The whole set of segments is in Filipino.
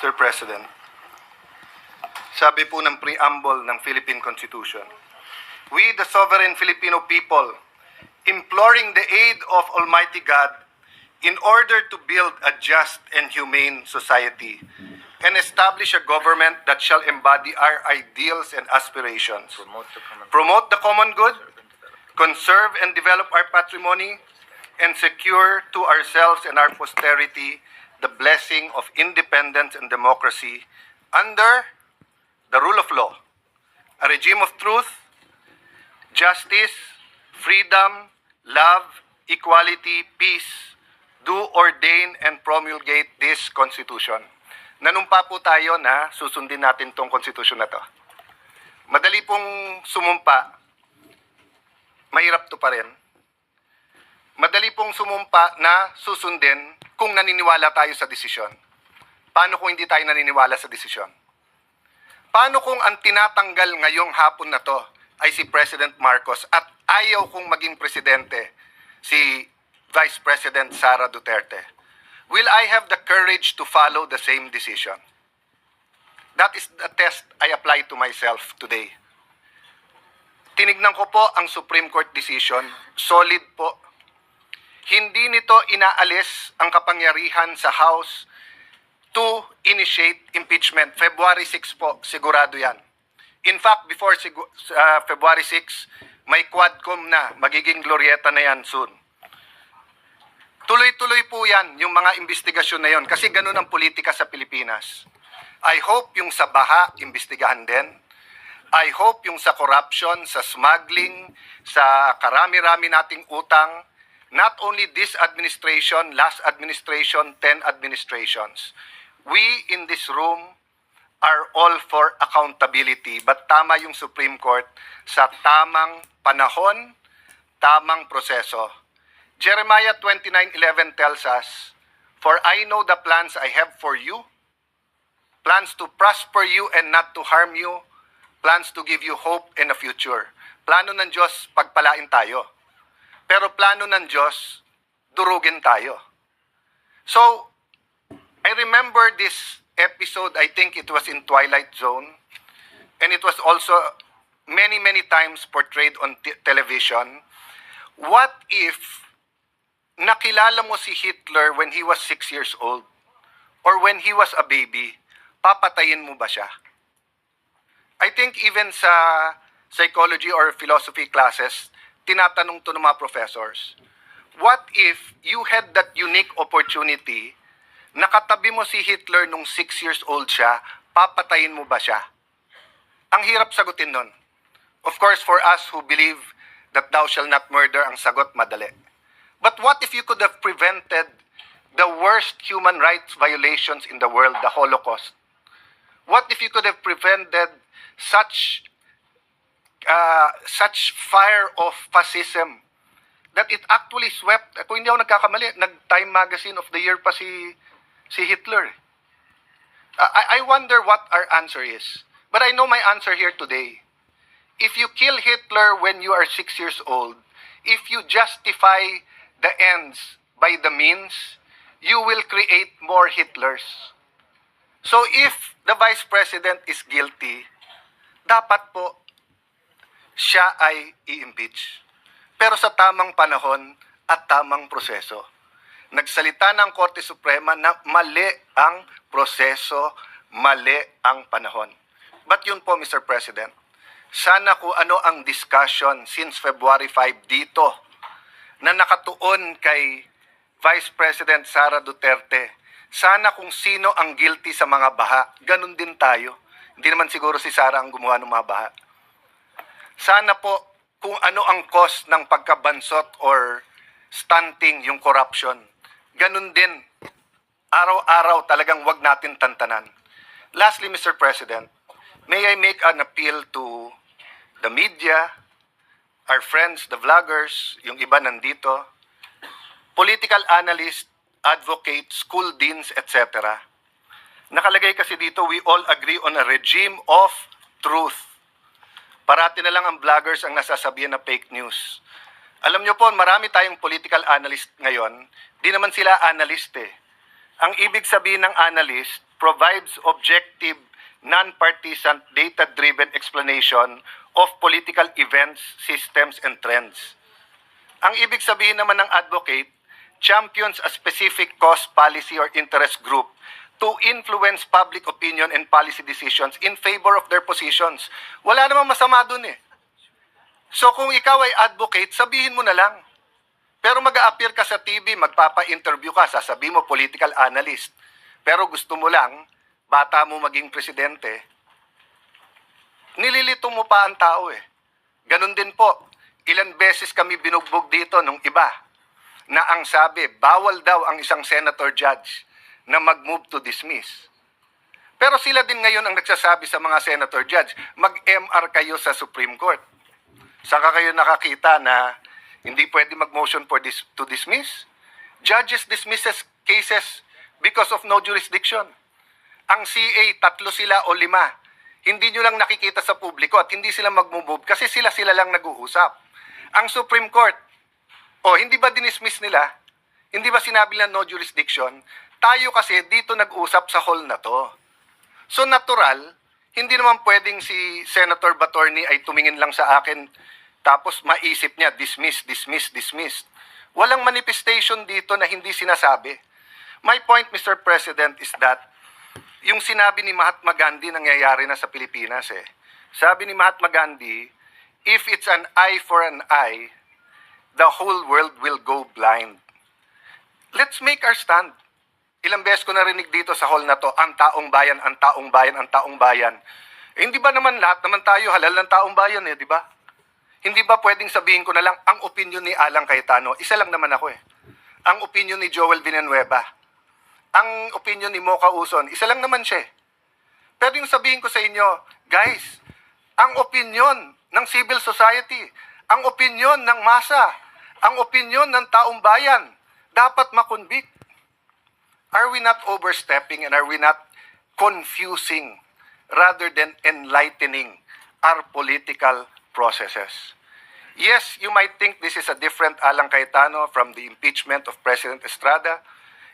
Sir President, sabi po ng preamble ng Philippine Constitution, We, the sovereign Filipino people, imploring the aid of Almighty God in order to build a just and humane society and establish a government that shall embody our ideals and aspirations, Promote the common promote the common good, conserve and develop our patrimony, and secure to ourselves and our posterity the blessing of independence and democracy under the rule of law, a regime of truth, justice, freedom, love, equality, peace, do ordain and promulgate this Constitution. Nanumpa po tayo na susundin natin tong Constitution na to. Madali pong sumumpa, mahirap to pa rin. Madali pong sumumpa na susundin kung naniniwala tayo sa desisyon. Paano kung hindi tayo naniniwala sa desisyon? Paano kung ang tinatanggal ngayong hapon na to ay si President Marcos at ayaw kong maging presidente si Vice President Sara Duterte? Will I have the courage to follow the same decision? That is the test I apply to myself today. Tinignan ko po ang Supreme Court decision, solid po. Hindi nito inaalis ang kapangyarihan sa House to initiate impeachment. February 6 po, sigurado yan. In fact, before uh, February 6, may quadcom na, magiging glorieta na yan soon. Tuloy-tuloy po yan, yung mga investigasyon na yon kasi ganun ang politika sa Pilipinas. I hope yung sa baha, imbestigahan din. I hope yung sa corruption, sa smuggling, sa karami-rami nating utang, not only this administration, last administration, 10 administrations. We in this room are all for accountability. But tama yung Supreme Court sa tamang panahon, tamang proseso. Jeremiah 29:11 tells us, "For I know the plans I have for you, plans to prosper you and not to harm you, plans to give you hope and a future." Plano ng Diyos pagpalain tayo. Pero plano ng Diyos durugin tayo. So, I remember this episode, I think it was in Twilight Zone, and it was also many, many times portrayed on television. What if nakilala mo si Hitler when he was six years old? Or when he was a baby, papatayin mo ba siya? I think even sa psychology or philosophy classes, tinatanong to ng mga professors. What if you had that unique opportunity, nakatabi mo si Hitler nung 6 years old siya, papatayin mo ba siya? Ang hirap sagutin nun. Of course, for us who believe that thou shall not murder, ang sagot madali. But what if you could have prevented the worst human rights violations in the world, the Holocaust? What if you could have prevented such uh, such fire of fascism that it actually swept, kung hindi ako nagkakamali, nag-Time Magazine of the Year pa si, si Hitler. Uh, I, I wonder what our answer is. But I know my answer here today. If you kill Hitler when you are six years old, if you justify the ends by the means, you will create more Hitlers. So if the Vice President is guilty, dapat po siya ay i-impeach. Pero sa tamang panahon at tamang proseso. Nagsalita ng Korte Suprema na mali ang proseso, mali ang panahon. But yun po, Mr. President, sana kung ano ang discussion since February 5 dito na nakatuon kay Vice President Sara Duterte, sana kung sino ang guilty sa mga baha, ganun din tayo. Hindi naman siguro si Sara ang gumawa ng mga baha. Sana po kung ano ang cause ng pagkabansot or stunting yung corruption. Ganun din. Araw-araw talagang wag natin tantanan. Lastly, Mr. President, may I make an appeal to the media, our friends, the vloggers, yung iba nandito, political analysts, advocates, school deans, etc. Nakalagay kasi dito, we all agree on a regime of truth. Parati na lang ang vloggers ang nasasabihan na fake news. Alam nyo po, marami tayong political analyst ngayon. Di naman sila analyst eh. Ang ibig sabihin ng analyst, provides objective, non-partisan, data-driven explanation of political events, systems, and trends. Ang ibig sabihin naman ng advocate, champions a specific cause, policy, or interest group to influence public opinion and policy decisions in favor of their positions. Wala namang masama dun eh. So kung ikaw ay advocate, sabihin mo na lang. Pero mag appear ka sa TV, magpapa-interview ka, sasabihin mo political analyst. Pero gusto mo lang, bata mo maging presidente, nililito mo pa ang tao eh. Ganon din po. Ilan beses kami binugbog dito nung iba na ang sabi, bawal daw ang isang senator judge na mag-move to dismiss. Pero sila din ngayon ang nagsasabi sa mga senator judge, mag-MR kayo sa Supreme Court. Saka kayo nakakita na hindi pwede mag-motion for dis- to dismiss. Judges dismisses cases because of no jurisdiction. Ang CA, tatlo sila o lima. Hindi nyo lang nakikita sa publiko at hindi sila mag-move kasi sila-sila lang nag-uusap. Ang Supreme Court, o hindi ba dinismiss nila? Hindi ba sinabi nila no jurisdiction? Tayo kasi dito nag-usap sa hall na to. So natural, hindi naman pwedeng si Senator Batorni ay tumingin lang sa akin tapos maisip niya dismiss, dismiss, dismiss. Walang manifestation dito na hindi sinasabi. My point, Mr. President, is that yung sinabi ni Mahatma Gandhi nangyayari na sa Pilipinas eh. Sabi ni Mahatma Gandhi, if it's an eye for an eye, the whole world will go blind. Let's make our stand. Ilang beses ko narinig dito sa hall na to, ang taong bayan, ang taong bayan, ang taong bayan. Eh, hindi ba naman lahat naman tayo halal ng taong bayan eh, di ba? Hindi ba pwedeng sabihin ko na lang ang opinion ni Alang Cayetano? Isa lang naman ako eh. Ang opinion ni Joel Villanueva. Ang opinion ni Mocha Uson. Isa lang naman siya eh. Pero yung sabihin ko sa inyo, guys, ang opinion ng civil society, ang opinion ng masa, ang opinion ng taong bayan, dapat makonvict. Are we not overstepping and are we not confusing rather than enlightening our political processes? Yes, you might think this is a different Alang Cayetano from the impeachment of President Estrada,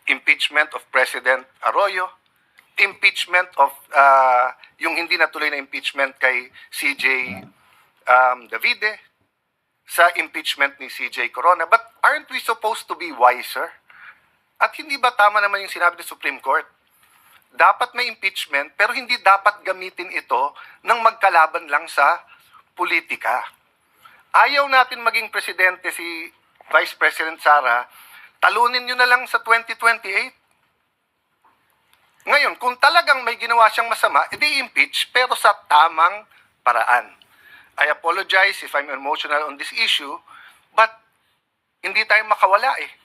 impeachment of President Arroyo, impeachment of uh, yung hindi natuloy na impeachment kay CJ um, Davide, sa impeachment ni CJ Corona. But aren't we supposed to be wiser? At hindi ba tama naman yung sinabi ng Supreme Court? Dapat may impeachment, pero hindi dapat gamitin ito ng magkalaban lang sa politika. Ayaw natin maging presidente si Vice President Sara, talunin nyo na lang sa 2028. Ngayon, kung talagang may ginawa siyang masama, edi impeach pero sa tamang paraan. I apologize if I'm emotional on this issue, but hindi tayo makawala eh.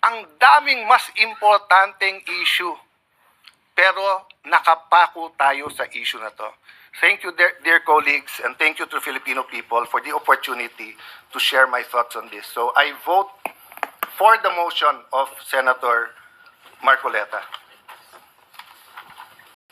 Ang daming mas importanteng issue, pero nakapako tayo sa issue na to. Thank you, dear, dear colleagues, and thank you to Filipino people for the opportunity to share my thoughts on this. So I vote for the motion of Senator Marcoleta.